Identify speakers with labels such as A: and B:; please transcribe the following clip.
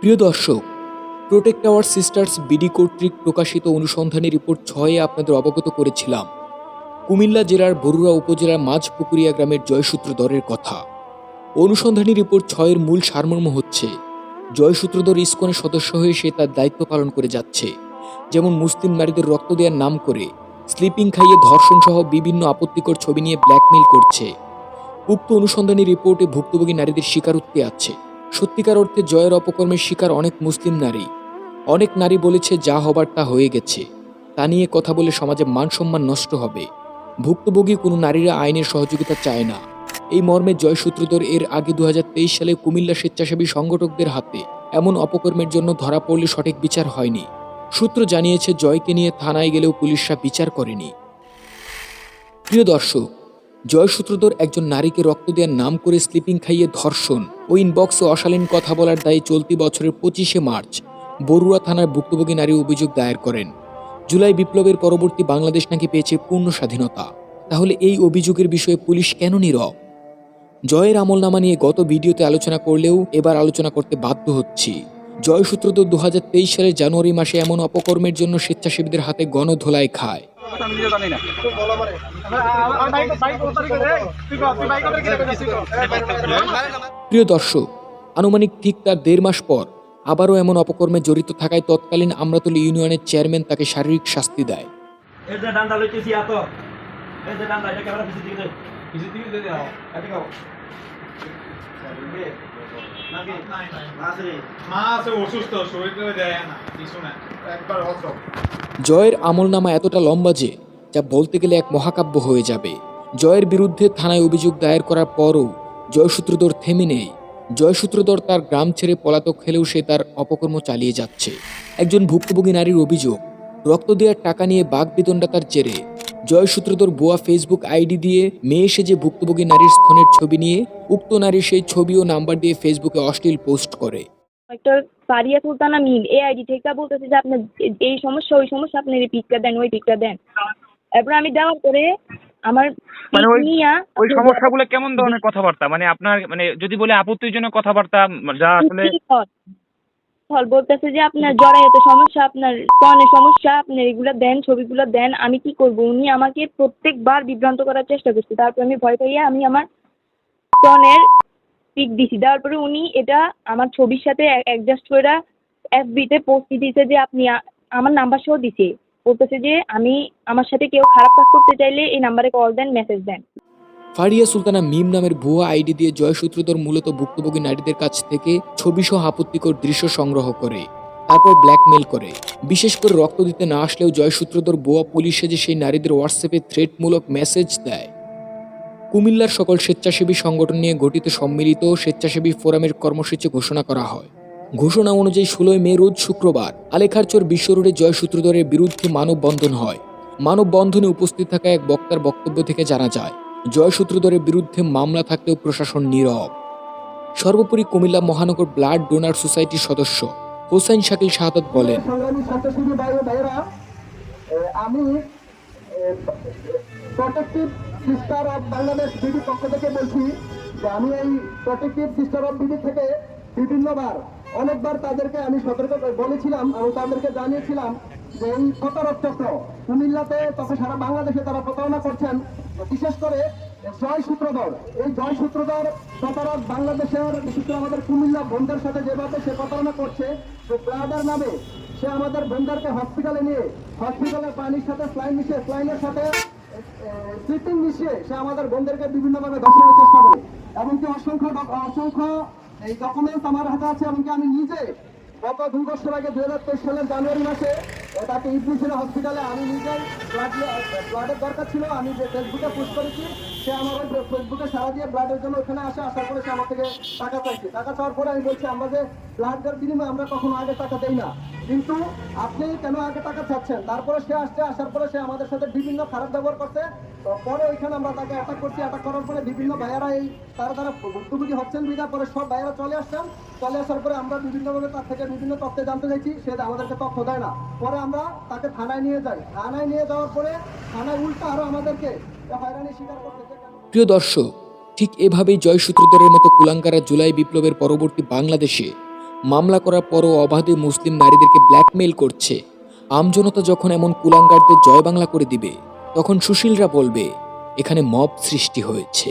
A: প্রিয় দর্শক protect our sisters BD কর্তৃক প্রকাশিত অনুসন্ধানী রিপোর্ট ছয়ে আপনাদের অবগত করেছিলাম, কুমিল্লা জেলার বরুড়া উপজেলার মাঝপুকুরিয়া গ্রামের জয়সূত্রধরের কথা। অনুসন্ধানী রিপোর্ট ছয়ের মূল সারমর্ম হচ্ছে জয়সূত্রধর ইস্কনের সদস্য হয়ে সে তার দায়িত্ব পালন করে যাচ্ছে। যেমন মুসলিম নারীদের রক্ত দেওয়ার নাম করে, স্লিপিং খাইয়ে ধর্ষণ সহ বিভিন্ন আপত্তিকর ছবি নিয়ে ব্ল্যাকমেইল করছে। উক্ত অনুসন্ধানী রিপোর্টে ভুক্তভোগী নারীদের স্বীকারোক্তি আছে। সত্যিকার অর্থে জয়ের অপকর্মের শিকার অনেক মুসলিম নারী। অনেক নারী বলেছে যা হবার তা হয়ে গেছে। তা নিয়ে কথা বলে সমাজে মান সম্মান নষ্ট হবে। ভুক্তভোগী কোনো নারীরা আইনের সহযোগিতা চায় না। এই মর্মে জয় সূত্রধর এর আগে দু হাজার তেইশ সালে কুমিল্লা স্বেচ্ছাসেবী সংগঠকদের হাতে এমন অপকর্মের জন্য ধরা পড়লে সঠিক বিচার হয়নি। সূত্র জানিয়েছে, জয়কে নিয়ে থানায় গেলেও পুলিশরা বিচার করেনি। প্রিয় দর্শক জয় সূত্রধর একজন নারীকে রক্ত দেওয়ার নাম করে স্লিপিং খাইয়ে ধর্ষণ। ও ইনবক্সে অশালীন কথা বলার দায়ে চলতি বছরের পঁচিশে মার্চ বরুড়া থানার ভুক্তভোগী নারী অভিযোগ দায়ের করেন। জুলাই বিপ্লবের পরবর্তী বাংলাদেশ নাকি পেয়েছে পূর্ণ স্বাধীনতা। তাহলে এই অভিযোগের বিষয়ে পুলিশ কেন নীরব? জয়ের আমলনামা নিয়ে গত ভিডিওতে আলোচনা করলেও এবার আলোচনা করতে বাধ্য হচ্ছি। জয় সূত্রধর দু সালের জানুয়ারি মাসে এমন অপকর্মের জন্য স্বেচ্ছাসেবীদের হাতে গণধোলাই খায়। প্রিয় দর্শক, আনুমানিক ঠিক তার দেড় মাস পর আবারও এমন অপকর্মে জড়িত থাকায় তৎকালীন আমরাতলী ইউনিয়নের চেয়ারম্যান তাকে শারীরিক শাস্তি দেয়। জয়ের আমলনামা এতটা লম্বা যে, যা বলতে গেলে এক মহাকাব্য হয়ে যাবে। জয়ের বিরুদ্ধে থানায় অভিযোগ দায়ের করার পরও জয়সূত্রধর থেমে নেই। জয়সূত্রধর তার গ্রাম ছেড়ে পলাতক খেলেও সে তার অপকর্ম চালিয়ে যাচ্ছে। একজন ভুক্তভোগী নারীর অভিযোগ, রক্ত দেওয়ার টাকা নিয়ে বাঘ বিদণ্ডা তার জেরে জয়সূত্রধর বোয়া ফেসবুক আইডি দিয়ে মেয়ে সেজে ভুক্তভোগী নারীর স্থনের ছবি নিয়ে উক্ত নারীর সেই ছবি ও নাম্বার দিয়ে ফেসবুকে অশ্লীল পোস্ট করে।
B: একটা সারিয়া সুলতানা মিল এই আইডি থেকে বলতেছে যে আপনার এই সমস্যা ওই সমস্যা আপনি এই পিকটা দেন ওই পিকটা দেন। এরপর আমি দেওয়ার পরে আমার
C: মানে ওই- ওই সমস্যাগুলো কেমন ধরনের কথাবার্তা? মানে আপনার মানে যদি বলে আপত্তিজনক কথাবার্তা যা আসলে
B: ফল বলতেছে যে আপনার জরায়ুতে সমস্যা, আপনার স্তনের সমস্যা, আপনি এগুলো দেন, ছবিগুলো দেন, আমি কি করব? উনি আমাকে প্রত্যেকবার বিভ্রান্ত করার চেষ্টা করছে। তারপর আমি ভয় পাইয়া আমি আমার স্তনের পিক দিছি। দেওয়ার পরে উনি এটা আমার ছবির সাথে অ্যাডজাস্ট করে এফবিতে পোস্ট দিয়েছে যে আপনি আমার নাম্বার সহ দিছে। বলতেছে যে আমি আমার সাথে কেউ খারাপ কাজ করতে চাইলে এই নাম্বারে কল দেন মেসেজ দেন।
A: ফারিয়া সুলতানা মিম নামের ভুয়া আইডি দিয়ে জয়সূত্রধর মূলত ভুক্তভোগী নারীদের কাছ থেকে ছবিসহ আপত্তিকর দৃশ্য সংগ্রহ করে, তারপর ব্ল্যাকমেল করে। বিশেষ করে রক্ত দিতে না আসলেও জয়সূত্রধর বোয়া পুলিশে যে সেই নারীদের হোয়াটসঅ্যাপে থ্রেটমূলক মেসেজ দেয়। কুমিল্লার সকল স্বেচ্ছাসেবী সংগঠন নিয়ে গঠিত সম্মিলিত স্বেচ্ছাসেবী ফোরামের কর্মসূচি ঘোষণা করা হয়। ঘোষণা অনুযায়ী ষোলোই মে রোজ শুক্রবার আলেখারচর বিশ্ব রোডে জয়সূত্রধরের বিরুদ্ধে মানববন্ধন হয়। মানববন্ধনে উপস্থিত থাকা এক বক্তার বক্তব্য থেকে জানা যায় জয় সূত্রধরের বিরুদ্ধে মামলা থাকলেও প্রশাসন নীরব। সর্বোপরি কুমিল্লা মহানগর ব্লাড ডোনার সোসাইটির সদস্য হোসাইন শাকিল শাহাদত বলেন
D: আমি protective sister of Bangladesh BD পক্ষ থেকে বলছি যে আমি এই প্রোটেক্টিভ সিস্টার অফ বিডি থেকে বিভিন্নবার, অনেকবার তাদেরকে আমি সতর্ক বলেছিলাম এবং তাদেরকে জানিয়েছিলাম যে এই প্রতারক চক্র কুমিল্লাতে তথা সারা বাংলাদেশে তারা প্রতারণা করছেন। বিশেষ করে জয় সূত্রধর। এই জয় সূত্রধর প্রতারক বাংলাদেশের, বিশেষ আমাদের কুমিল্লা বন্ধের সাথে যেভাবে সে প্রতারণা করছে, যে ব্লাডার নামে সে আমাদের বন্ধারকে হসপিটালে নিয়ে হসপিটালের পানির সাথে স্লাইন মিশিয়ে স্লাইনের সাথে স্লিপিং মিশিয়ে সে আমাদের বন্ধুদেরকে বিভিন্নভাবে ধর্ষণের চেষ্টা করে। এমনকি অসংখ্য অসংখ্য এই ডকুমেন্টস আমার হাতে আছে, এমনকি আমি নিজে গত দুই বছর আগে দু হাজার তেইশ সালের জানুয়ারি মাসে তাকে ছিল হসপিটালে আমি নিজেই ব্লাড ব্লাডের দরকার ছিল, আমি যে ফেসবুকে পোস্ট করেছি, সে আমার ওই ফেসবুকে সারা দিয়ে ব্লাডের জন্য ওখানে আসে, আসার পরে সে আমার থেকে টাকা চাইছে। টাকা চাওয়ার পরে আমি বলছি, আমরা যে ব্লাডের বিনিময়ে আমরা কখনো আগে টাকা দেই না। কিন্তু আপনি কেন আগে টাকা চাচ্ছেন? তারপরে সে আসছে, আসার পরে সে আমাদের সাথে বিভিন্ন খারাপ ব্যবহার করছে। পরে ওইখানে আমরা তাকে অ্যাটাক করছি। অ্যাটাক করার পরে বিভিন্ন ভাইয়ারা এই তারা তারা ভুক্তভোগী হচ্ছেন বিধা পরে সব ভাইয়ারা চলে আসছেন। চলে আসার পরে আমরা বিভিন্নভাবে তার থেকে বিভিন্ন তথ্য জানতে চাইছি। সে আমাদেরকে তথ্য দেয় না। পরে আমরা তাকে থানায় নিয়ে যাই। থানায় নিয়ে যাওয়ার পরে থানায় উল্টা আরও আমাদেরকে হয়রানি স্বীকার করতেছে
A: প্রিয় দর্শক, ঠিক এভাবেই জয় সূত্রধরের মতো কুলাঙ্কারা জুলাই বিপ্লবের পরবর্তী বাংলাদেশে মামলা করার পরও অবাধে মুসলিম নারীদেরকে ব্ল্যাকমেইল করছে। আমজনতা যখন এমন কুলাঙ্গারদের জয় বাংলা করে দিবে, তখন সুশীলরা বলবে, এখানে মব সৃষ্টি হয়েছে।